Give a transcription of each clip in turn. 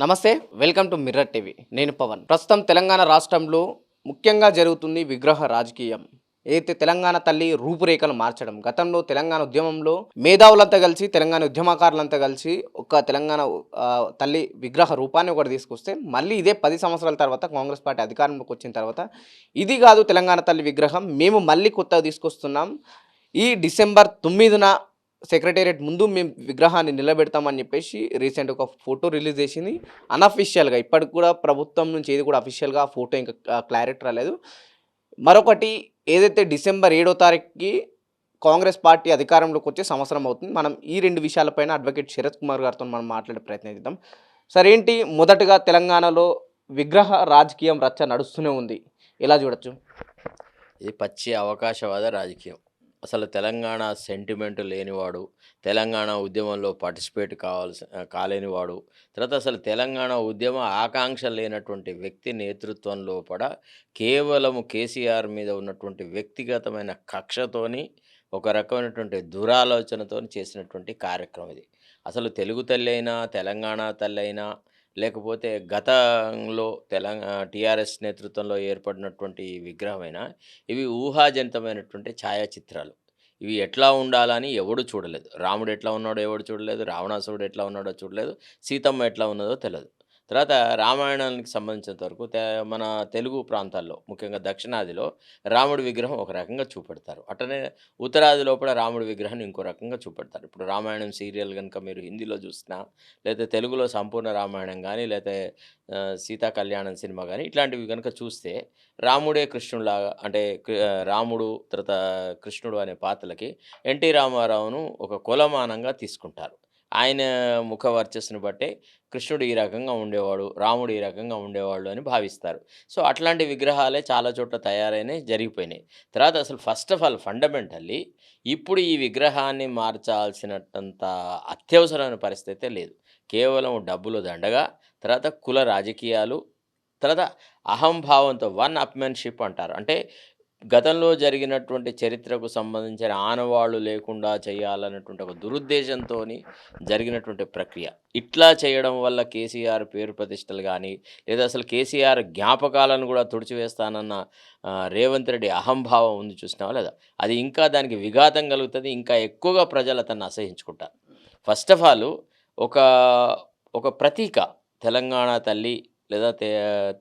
నమస్తే welcome to mirror TV. నేను పవన్. ప్రస్తుతం తెలంగాణ రాష్ట్రంలో ముఖ్యంగా జరుగుతుంది విగ్రహ రాజకీయం. ఏదైతే తెలంగాణ తల్లి రూపురేఖలు మార్చడం గతంలో తెలంగాణ ఉద్యమంలో మేధావులంతా కలిసి తెలంగాణ ఉద్యమకారులంతా కలిసి ఒక తెలంగాణ తల్లి విగ్రహ రూపాన్ని ఒకటి తీసుకొస్తే మళ్ళీ ఇదే పది సంవత్సరాల తర్వాత కాంగ్రెస్ పార్టీ అధికారంలోకి వచ్చిన తర్వాత ఇది కాదు తెలంగాణ తల్లి విగ్రహం. మేము మళ్ళీ కొత్తగా తీసుకొస్తున్నాం. ఈ డిసెంబర్ తొమ్మిదిన సెక్రటేరియట్ ముందు మేము విగ్రహాన్ని నిలబెడతామని చెప్పేసి రీసెంట్ ఒక ఫోటో రిలీజ్ చేసింది. అన్అఫిషియల్గా ఇప్పటికి కూడా ప్రభుత్వం నుంచి ఏది కూడా అఫీషియల్గా ఫోటో ఇంకా క్లారిటీ రాలేదు. మరొకటి ఏదైతే డిసెంబర్ ఏడో తారీఖుకి కాంగ్రెస్ పార్టీ అధికారంలోకి వచ్చే సంవత్సరం అవుతుంది. మనం ఈ రెండు విషయాలపైన అడ్వకేట్ శరత్ కుమార్ గారితో మనం మాట్లాడే ప్రయత్నం చేద్దాం. సార్ ఏంటి మొదటగా తెలంగాణలో విగ్రహ రాజకీయం రచ్చ నడుస్తూనే ఉంది. ఎలా చూడొచ్చు? ఇది పచ్చి అవకాశవాద రాజకీయం. అసలు తెలంగాణ సెంటిమెంట్ లేనివాడు తెలంగాణ ఉద్యమంలో పార్టిసిపేట్ కావాల్సి కాలేనివాడు తర్వాత అసలు తెలంగాణ ఉద్యమ ఆకాంక్ష లేనటువంటి వ్యక్తి నేతృత్వం లోపల కేవలం కేసీఆర్ మీద ఉన్నటువంటి వ్యక్తిగతమైన కక్షతోని ఒక రకమైనటువంటి దురాలోచనతో చేసినటువంటి కార్యక్రమం ఇది. అసలు తెలుగు తల్లి అయినా తెలంగాణ తల్లి అయినా లేకపోతే గతంలో తెలంగాణ టీఆర్ఎస్ నేతృత్వంలో ఏర్పడినటువంటి విగ్రహమైనా ఇవి ఊహాజనితమైనటువంటి ఛాయాచిత్రాలు. ఇవి ఎట్లా ఉండాలని ఎవడు చూడలేదు. రాముడు ఎట్లా ఉన్నాడో ఎవడు చూడలేదు. రావణాసురుడు ఎట్లా ఉన్నాడో చూడలేదు. సీతమ్మ ఎట్లా ఉన్నదో తెలియదు తర్వాత రామాయణానికి సంబంధించినంత వరకు మన తెలుగు ప్రాంతాల్లో ముఖ్యంగా దక్షిణాదిలో రాముడి విగ్రహం ఒక రకంగా చూపెడతారు. అట్లనే ఉత్తరాది లోపల రాముడి విగ్రహాన్ని ఇంకో రకంగా చూపెడతారు. ఇప్పుడు రామాయణం సీరియల్ కనుక మీరు హిందీలో చూసినా లేకపోతే తెలుగులో సంపూర్ణ రామాయణం కానీ లేకపోతే సీతా కళ్యాణం సినిమా కానీ ఇట్లాంటివి కనుక చూస్తే రాముడే కృష్ణుడిలాగా అంటే రాముడు తర్వాత కృష్ణుడు అనే పాత్రలకి ఎన్టీ రామారావును ఒక కులమానంగా తీసుకుంటారు. ఆయన ముఖ వర్చస్సును బట్టే కృష్ణుడు ఈ రకంగా ఉండేవాడు రాముడు ఈ రకంగా ఉండేవాడు అని భావిస్తారు. సో అట్లాంటి విగ్రహాలే చాలా చోట్ల తయారైనాయి జరిగిపోయినాయి. తర్వాత అసలు ఫస్ట్ ఆఫ్ ఆల్ ఫండమెంటల్లీ ఇప్పుడు ఈ విగ్రహాన్ని మార్చాల్సినంత అత్యవసరమైన పరిస్థితి అయితే లేదు. కేవలం డబ్బులు దండగా తర్వాత కుల రాజకీయాలు తర్వాత అహంభావంతో వన్ అప్మెన్షిప్ అంటారు. అంటే గతంలో జరిగినటువంటి చరిత్రకు సంబంధించిన ఆనవాళ్ళు లేకుండా చేయాలన్నటువంటి ఒక దురుద్దేశంతో జరిగినటువంటి ప్రక్రియ. ఇట్లా చేయడం వల్ల కేసీఆర్ పేరు ప్రతిష్టలు కానీ లేదా అసలు కేసీఆర్ జ్ఞాపకాలను కూడా తుడిచివేస్తానన్న రేవంత్ రెడ్డి అహంభావం ఉంది చూసినావా లేదా? అది ఇంకా దానికి విఘాతం కలుగుతుంది ఇంకా ఎక్కువగా ప్రజలు అతన్ని అసహించుకుంటారు. ఫస్ట్ ఆఫ్ ఆల్ ఒక ఒక ప్రతీక తెలంగాణ తల్లి లేదా తె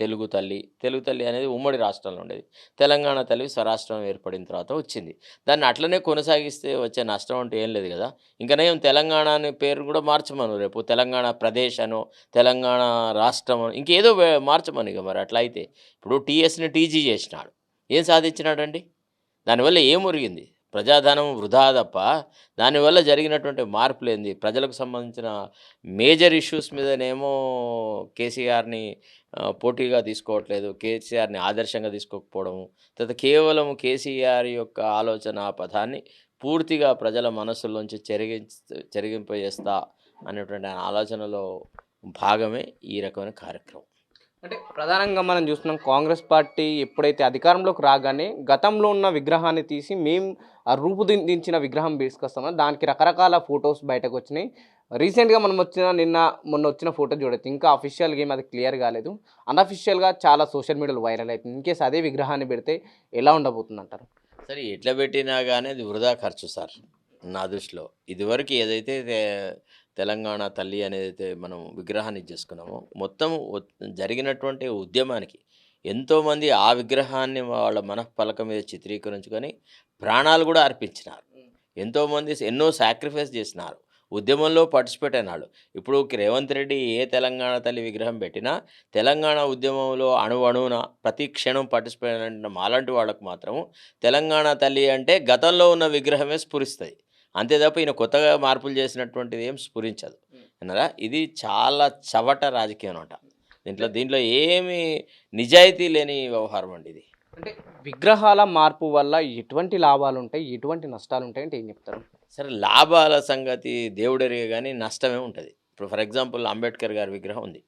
తెలుగు తల్లి తెలుగు తల్లి అనేది ఉమ్మడి రాష్ట్రంలో ఉండేది. తెలంగాణ తల్లి స్వరాష్ట్రం ఏర్పడిన తర్వాత వచ్చింది. దాన్ని అట్లనే కొనసాగిస్తే వచ్చే నష్టం అంటే ఏం లేదు కదా. ఇంకా నేను తెలంగాణ అనే పేరు కూడా మార్చమను రేపు. తెలంగాణ ప్రదేశ్ అనో తెలంగాణ రాష్ట్రం ఇంకేదో మార్చమను ఇక మరి అట్లా అయితే ఇప్పుడు టీఎస్ని టీజీ చేసినాడు. ఏం సాధించినాడండి? దానివల్ల ఏం ఒరిగింది? ప్రజాధనం వృధా తప్ప దానివల్ల జరిగినటువంటి మార్పు ఏంది? ప్రజలకు సంబంధించిన మేజర్ ఇష్యూస్ మీదనేమో కేసీఆర్ని పోటీగా తీసుకోవట్లేదు. కేసీఆర్ని ఆదర్శంగా తీసుకోకపోవడము తర్వాత కేవలం కేసీఆర్ యొక్క ఆలోచన పథాన్ని పూర్తిగా ప్రజల మనస్సుల్లోంచి చెరిగి చెరిగింపజేస్తా అనేటువంటి ఆయన ఆలోచనలో భాగమే ఈ రకమైన కార్యక్రమం. అంటే ప్రధానంగా మనం చూస్తున్నాం కాంగ్రెస్ పార్టీ ఎప్పుడైతే అధికారంలోకి రాగానే గతంలో ఉన్న విగ్రహాన్ని తీసి మేము ఆ రూపుదిద్దించిన విగ్రహం తీసుకొస్తామో దానికి రకరకాల ఫొటోస్ బయటకు వచ్చినాయి. రీసెంట్గా మనం వచ్చిన నిన్న మొన్న వచ్చిన ఫోటో చూడొచ్చు. ఇంకా అఫీషియల్గా ఏం అది క్లియర్ కాలేదు. అన్అఫీషియల్గా చాలా సోషల్ మీడియాలో వైరల్ అవుతుంది ఇన్కేస్ అదే విగ్రహాన్ని పెడితే ఎలా ఉండబోతుంది అంటారు సరే ఎట్లా పెట్టినా కానీ అది వృధా ఖర్చు సార్ నా దృష్టిలో. ఇదివరకు ఏదైతే తెలంగాణ తల్లి అనేది మనం విగ్రహాన్ని చేసుకున్నామో మొత్తం జరిగినటువంటి ఉద్యమానికి ఎంతోమంది ఆ విగ్రహాన్ని వాళ్ళ మనఃపలక మీద చిత్రీకరించుకొని ప్రాణాలు కూడా అర్పించినారు. ఎంతోమంది ఎన్నో సాక్రిఫైస్ చేసినారు. ఉద్యమంలో పార్టిసిపేట్ అయినాడు ఇప్పుడు రేవంత్ రెడ్డి ఏ తెలంగాణ తల్లి విగ్రహం పెట్టినా తెలంగాణ ఉద్యమంలో అణు అణువున ప్రతి క్షణం పార్టిసిపేట్ అయిన మాలాంటి వాళ్ళకు మాత్రం తెలంగాణ తల్లి అంటే గతంలో ఉన్న విగ్రహమే స్ఫురిస్తుంది. అంతే తప్ప ఈయన కొత్తగా మార్పులు చేసినటువంటిది ఏం స్ఫురించదు. అన్నారా ఇది చాలా చవట రాజకీయం అనమాట. దీంట్లో దీంట్లో ఏమి నిజాయితీ లేని వ్యవహారం అండి ఇది. అంటే విగ్రహాల మార్పు వల్ల ఎటువంటి లాభాలు ఉంటాయి? ఎటువంటి నష్టాలు ఉంటాయి అంటే ఏం చెప్తారు? సరే లాభాల సంగతి దేవుడెరిగే కానీ నష్టమే ఉంటుంది. ఇప్పుడు ఫర్ ఎగ్జాంపుల్ అంబేద్కర్ గారి విగ్రహం ఉంది.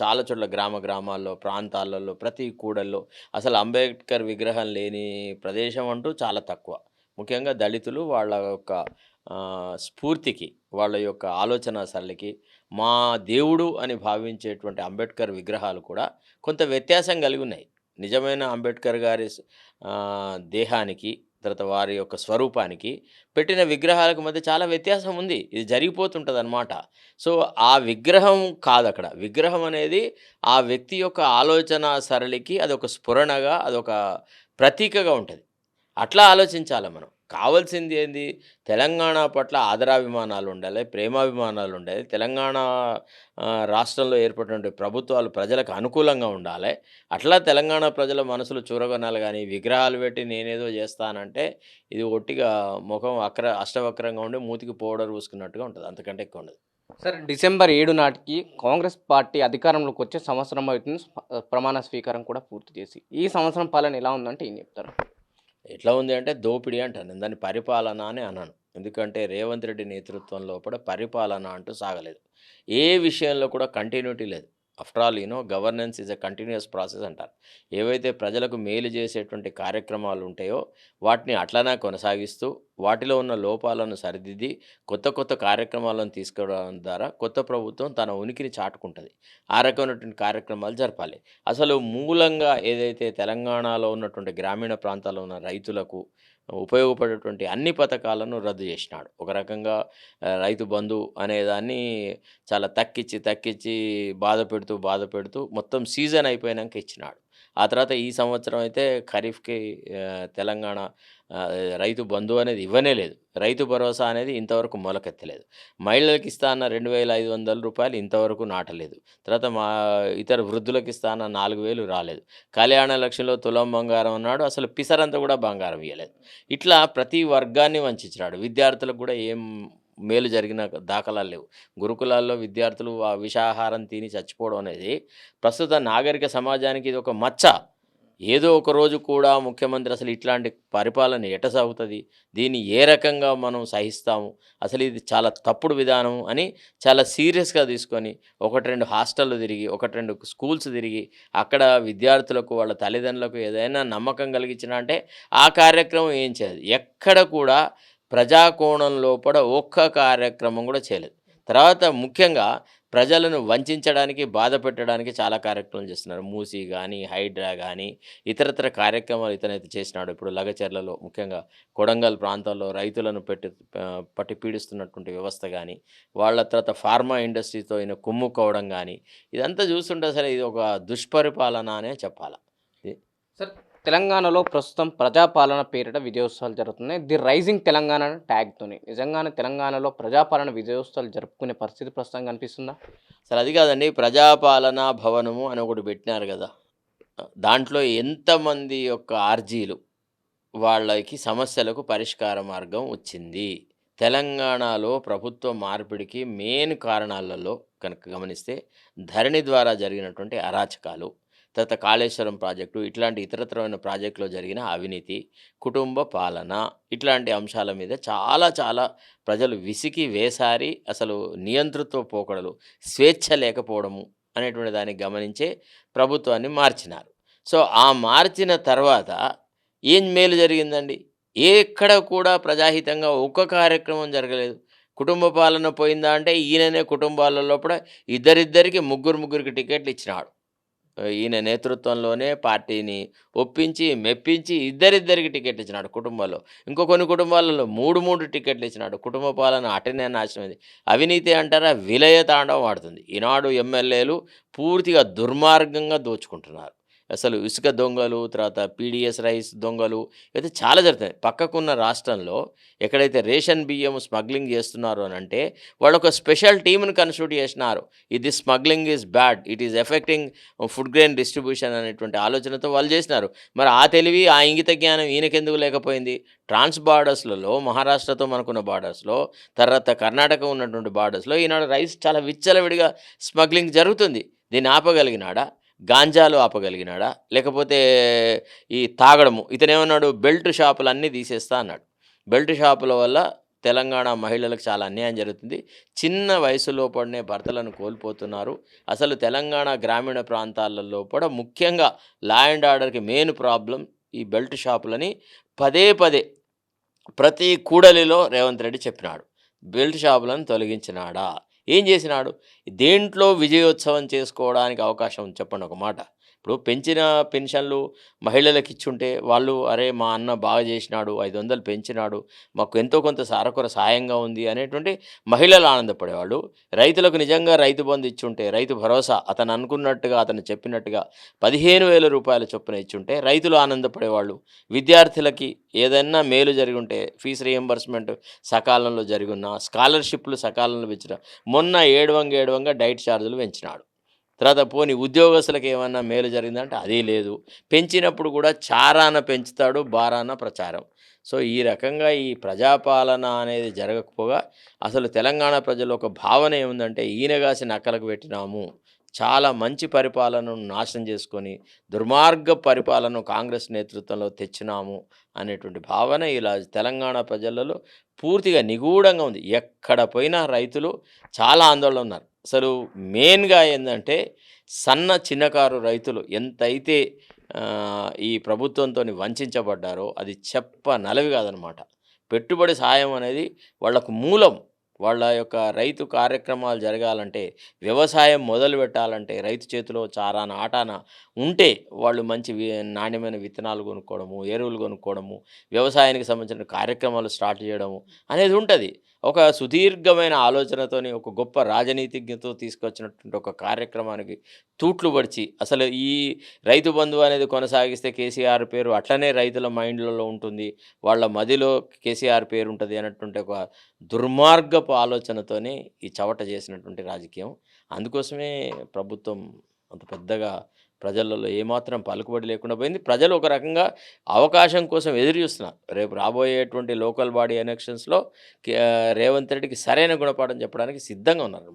చాలా చోట్ల గ్రామ గ్రామాల్లో ప్రాంతాలలో ప్రతి కూడల్లో అసలు అంబేద్కర్ విగ్రహం లేని ప్రదేశం అంటూ చాలా తక్కువ. ముఖ్యంగా దళితులు వాళ్ళ యొక్క స్ఫూర్తికి వాళ్ళ యొక్క ఆలోచన సరళికి మా దేవుడు అని భావించేటువంటి అంబేద్కర్ విగ్రహాలు కూడా కొంత వ్యత్యాసం కలిగి ఉన్నాయి. నిజమైన అంబేద్కర్ గారి దేహానికి తర్వాత వారి యొక్క స్వరూపానికి పెట్టిన విగ్రహాలకు మధ్య చాలా వ్యత్యాసం ఉంది. ఇది జరిగిపోతుంటుంది అనమాట సో ఆ విగ్రహం కాదు అక్కడ విగ్రహం అనేది ఆ వ్యక్తి యొక్క ఆలోచన సరళికి అదొక స్ఫురణగా అదొక ప్రతీకగా ఉంటుంది. అట్లా ఆలోచించాలి మనం. కావాల్సింది ఏంది? తెలంగాణ పట్ల ఆదరాభిమానాలు ఉండాలి ప్రేమాభిమానాలు ఉండాలి. తెలంగాణ రాష్ట్రంలో ఏర్పడినటువంటి ప్రభుత్వాలు ప్రజలకు అనుకూలంగా ఉండాలి. అట్లా తెలంగాణ ప్రజల మనసులు చూరగొనాలి కానీ విగ్రహాలు పెట్టి నేనేదో చేస్తానంటే ఇది ఒట్టిగా ముఖం అక్ర అష్టవక్రంగా ఉండి మూతికి పౌడర్ పూసుకున్నట్టుగా ఉంటుంది. అంతకంటే ఎక్కువ ఉండదు. సార్ డిసెంబర్ ఏడు నాటికి కాంగ్రెస్ పార్టీ అధికారంలోకి వచ్చే సంవత్సరం అవుతుంది ప్రమాణ స్వీకారం కూడా పూర్తి చేసి ఈ సంవత్సరం పాలన ఎలా ఉందంటే ఏం చెప్తారు? ఎట్లా ఉంది అంటే దోపిడీ అంటాను. నేను దాన్ని పరిపాలన అని అన్నాను. ఎందుకంటే రేవంత్ రెడ్డి నేతృత్వంలో కూడా పరిపాలన అంటూ సాగలేదు. ఏ విషయంలో కూడా కంటిన్యూటీ లేదు. After all you know governance is a continuous process అంటారు. ఏవైతే ప్రజలకు మేలు చేసేటువంటి కార్యక్రమాలు ఉంటాయో వాటిని అట్లనే కొనసాగిస్తూ వాటిలో ఉన్న లోపాలను సరిదిద్ది కొత్త కొత్త కార్యక్రమాలను తీసుకురావడం ద్వారా కొత్త ప్రభుత్వం తన ఉనికిని చాటుకుంటుంది. ఆ రకమైనటువంటి కార్యక్రమాలు జరపాలి. అసలు మూలంగా ఏదైతే తెలంగాణలో ఉన్నటువంటి గ్రామీణ ప్రాంతాల్లో ఉన్న రైతులకు ఉపయోగపడేటువంటి అన్ని పథకాలను రద్దు చేసినాడు. ఒక రకంగా రైతు బంధు అనేదాన్ని చాలా తక్కిచ్చి తక్కిచ్చి బాధ పెడుతూ బాధ పెడుతూ మొత్తం సీజన్ అయిపోయాక ఇచ్చినాడు. ఆ తర్వాత ఈ సంవత్సరం అయితే ఖరీఫ్కి తెలంగాణ రైతు బంధు అనేది ఇవ్వనే లేదు. రైతు భరోసా అనేది ఇంతవరకు మొలకెత్తలేదు. మహిళలకు ఇస్తా అన్న రెండు వేల ఐదు వందల రూపాయలు ఇంతవరకు నాటలేదు. తర్వాత మా ఇతర వృద్ధులకు ఇస్తా అన్న నాలుగు వేలు రాలేదు. కళ్యాణ లక్ష్యంలో తులం బంగారం అన్నాడు. అసలు పిసరంతా కూడా బంగారం ఇవ్వలేదు ఇట్లా ప్రతి వర్గాన్ని వంచినాడు విద్యార్థులకు కూడా ఏం మేలు జరిగిన దాఖలాలు లేవు. గురుకులాల్లో విద్యార్థులు ఆ విషాహారం తిని చచ్చిపోవడం అనేది ప్రస్తుత నాగరిక సమాజానికి ఇది ఒక మచ్చ. ఏదో ఒక రోజు కూడా ముఖ్యమంత్రి అసలు ఇట్లాంటి పరిపాలన ఎట సాగుతుంది? దీన్ని ఏ రకంగా మనం సహిస్తాము? అసలు ఇది చాలా తప్పుడు విధానం అని చాలా సీరియస్గా తీసుకొని ఒకటి రెండు హాస్టళ్ళు తిరిగి ఒకటి రెండు స్కూల్స్ తిరిగి అక్కడ విద్యార్థులకు వాళ్ళ తల్లిదండ్రులకు ఏదైనా నమ్మకం కలిగించిన అంటే ఆ కార్యక్రమం ఏం చేయదు. ఎక్కడ కూడా ప్రజాకోణం లోపల ఒక్క కార్యక్రమం కూడా చేయలేదు. తర్వాత ముఖ్యంగా ప్రజలను వంచడానికి బాధ పెట్టడానికి చాలా కార్యక్రమాలు చేస్తున్నారు. మూసి కానీ హైడ్రా కానీ ఇతరత్ర కార్యక్రమాలు ఇతనైతే చేసినాడు. ఇప్పుడు లగచర్లలో ముఖ్యంగా కొడంగల్ ప్రాంతాల్లో రైతులను పెట్టి పట్టి పీడిస్తున్నటువంటి వ్యవస్థ కానీ వాళ్ళ తర్వాత ఫార్మా ఇండస్ట్రీతో ఈయన కుమ్ముకోవడం కానీ ఇదంతా చూస్తుంటే సరే ఇది ఒక దుష్పరిపాలన అనే చెప్పాలి. సార్ తెలంగాణలో ప్రస్తుతం ప్రజాపాలన పేరిట విజయోత్సవాలు జరుగుతున్నాయి. ది రైజింగ్ తెలంగాణ ట్యాగ్తోని నిజంగానే తెలంగాణలో ప్రజాపాలన విజయోత్సవాలు జరుపుకునే పరిస్థితి ప్రస్తుతం కనిపిస్తుందా? అసలు అది కాదండి. ప్రజాపాలన భవనము అని ఒకటి పెట్టినారు కదా. దాంట్లో ఎంతమంది యొక్క ఆర్జీలు వాళ్ళకి సమస్యలకు పరిష్కార మార్గం వచ్చింది. తెలంగాణలో ప్రభుత్వ మార్పిడికి మెయిన్ కారణాలలో కనుక గమనిస్తే ధరణి ద్వారా జరిగినటువంటి అరాచకాలు తర్వాత కాళేశ్వరం ప్రాజెక్టు ఇట్లాంటి ఇతరత్రమైన ప్రాజెక్టులో జరిగిన అవినీతి కుటుంబ పాలన ఇట్లాంటి అంశాల మీద చాలా చాలా ప్రజలు విసికి వేసారి అసలు నియంతృత్వ పోకడలు స్వేచ్ఛ లేకపోవడము అనేటువంటి దాన్ని గమనించే ప్రభుత్వాన్ని మార్చినారు. సో ఆ మార్చిన తర్వాత ఏం మేలు జరిగిందండి? ఎక్కడ కూడా ప్రజాహితంగా ఒక్క కార్యక్రమం జరగలేదు. కుటుంబ పాలన పోయిందా అంటే ఈయననే కుటుంబాల లోపల ఇద్దరిద్దరికి ముగ్గురు ముగ్గురికి టికెట్లు ఇచ్చినాడు. ఈయన నేతృత్వంలోనే పార్టీని ఒప్పించి మెప్పించి ఇద్దరిద్దరికి టికెట్లు ఇచ్చినాడు కుటుంబాల్లో ఇంకో కొన్ని కుటుంబాలలో మూడు మూడు టికెట్లు ఇచ్చినాడు. కుటుంబ పాలన అటనే నాశనమైంది. అవినీతి అంటారా విలయ తాండవం ఆడుతుంది. ఈనాడు ఎమ్మెల్యేలు పూర్తిగా దుర్మార్గంగా దోచుకుంటున్నారు. అసలు ఇసుక దొంగలు తర్వాత పీడిఎస్ రైస్ దొంగలు అయితే చాలా జరుగుతాయి. పక్కకున్న రాష్ట్రంలో ఎక్కడైతే రేషన్ బియ్యం స్మగ్లింగ్ చేస్తున్నారు అని అంటే వాళ్ళు ఒక స్పెషల్ టీమ్ని కన్స్టిట్యూట్ చేసినారు. ఇది smuggling is bad it is affecting food grain distribution అనేటువంటి ఆలోచనతో వాళ్ళు చేసినారు. మరి ఆ తెలివి ఆ ఇంగిత జ్ఞానం ఈయనకెందుకు లేకపోయింది? ట్రాన్స్ బార్డర్స్లలో మహారాష్ట్రతో మనకున్న బార్డర్స్లో తర్వాత కర్ణాటక ఉన్నటువంటి బార్డర్స్లో ఈనాడు రైస్ చాలా విచ్చలవిడిగా స్మగ్లింగ్ జరుగుతుంది. దీన్ని ఆపగలిగినాడా? గాంజాలు ఆపగలిగినాడా? లేకపోతే ఈ తాగడము ఇతనేమన్నాడు బెల్ట్ షాపులు అన్నీ తీసేస్తా అన్నాడు. బెల్ట్ షాపుల వల్ల తెలంగాణ మహిళలకు చాలా అన్యాయం జరుగుతుంది. చిన్న వయసులో పడినే భర్తలను కోల్పోతున్నారు. అసలు తెలంగాణ గ్రామీణ ప్రాంతాలలో కూడా ముఖ్యంగా లా అండ్ ఆర్డర్కి మెయిన్ ప్రాబ్లం ఈ బెల్ట్ షాపులని పదే పదే ప్రతి కూడలిలో రేవంత్ రెడ్డి చెప్పినాడు. బెల్ట్ షాపులను తొలగించినాడా? ఏం చేసినాడు? దేంట్లో విజయోత్సవం చేసుకోవడానికి అవకాశం ఉంది? చెప్పండి ఒక మాట. ఇప్పుడు పెంచిన పెన్షన్లు మహిళలకు ఇచ్చుంటే వాళ్ళు అరే మా అన్న బాగా చేసినాడు ఐదు వందలు పెంచినాడు మాకు ఎంతో కొంత సారకొర సాయంగా ఉంది అనేటువంటి మహిళలు ఆనందపడేవాళ్ళు. రైతులకు నిజంగా రైతు బంధు ఇచ్చుంటే రైతు భరోసా అతను అనుకున్నట్టుగా అతను చెప్పినట్టుగా పదిహేను వేల రూపాయల చొప్పున ఇచ్చుంటే రైతులు ఆనందపడేవాళ్ళు. విద్యార్థులకి ఏదైనా మేలు జరిగి ఉంటే ఫీజు రియంబర్స్మెంట్ సకాలంలో జరిగిన స్కాలర్షిప్లు సకాలంలో పెంచిన మొన్న ఏడవంగా ఏడవంగా డైట్ ఛార్జీలు పెంచినాడు. తర్వాత పోని ఉద్యోగస్తులకు ఏమన్నా మేలు జరిగిందంటే అదీ లేదు. పెంచినప్పుడు కూడా చారాన పెంచుతాడు బారాన ప్రచారం. సో ఈ రకంగా ఈ ప్రజాపాలన అనేది జరగకపోగా అసలు తెలంగాణ ప్రజలు ఒక భావన ఏముందంటే ఈయనగాసి నక్కలకు పెట్టినాము చాలా మంచి పరిపాలనను నాశనం చేసుకొని దుర్మార్గ పరిపాలన కాంగ్రెస్ నేతృత్వంలో తెచ్చినాము అనేటువంటి భావన ఇలా తెలంగాణ ప్రజలలో పూర్తిగా నిగూఢంగా ఉంది. ఎక్కడ పోయినా రైతులు చాలా ఆందోళన ఉన్నారు. అసలు మెయిన్గా ఏంటంటే సన్న చిన్నకారు రైతులు ఎంతైతే ఈ ప్రభుత్వంతో వంచబడ్డారో అది చెప్ప నలవి కాదనమాట. పెట్టుబడి సాయం అనేది వాళ్ళకు మూలం. వాళ్ళ యొక్క రైతు కార్యక్రమాలు జరగాలంటే వ్యవసాయం మొదలు పెట్టాలంటే రైతు చేతిలో చారాన ఆటాన ఉంటే వాళ్ళు మంచి నాణ్యమైన విత్తనాలు కొనుక్కోవడము ఎరువులు కొనుక్కోవడము వ్యవసాయానికి సంబంధించిన కార్యక్రమాలు స్టార్ట్ చేయడము అనేది ఉంటుంది. ఒక సుదీర్ఘమైన ఆలోచనతోని ఒక గొప్ప రాజనీతిజ్ఞతో తీసుకొచ్చినటువంటి ఒక కార్యక్రమానికి తూట్లు పడిచి అసలు ఈ రైతు బంధువు అనేది కొనసాగిస్తే కేసీఆర్ పేరు అట్లనే రైతుల మైండ్లలో ఉంటుంది. వాళ్ళ మదిలో కేసీఆర్ పేరు ఉంటుంది అన్నటువంటి ఒక దుర్మార్గ దుర్మార్గపు ఆలోచనతోనే ఈ చవట చేసినటువంటి రాజకీయం. అందుకోసమే ప్రభుత్వం అంత పెద్దగా ప్రజలలో ఏమాత్రం పలుకుబడి లేకుండా పోయింది. ప్రజలు ఒక రకంగా అవకాశం కోసం ఎదురు చూస్తున్నారు. రేపు రాబోయేటువంటి లోకల్ బాడీ ఎలక్షన్స్లో రేవంత్ రెడ్డికి సరైన గుణపాఠం చెప్పడానికి సిద్ధంగా ఉన్నారు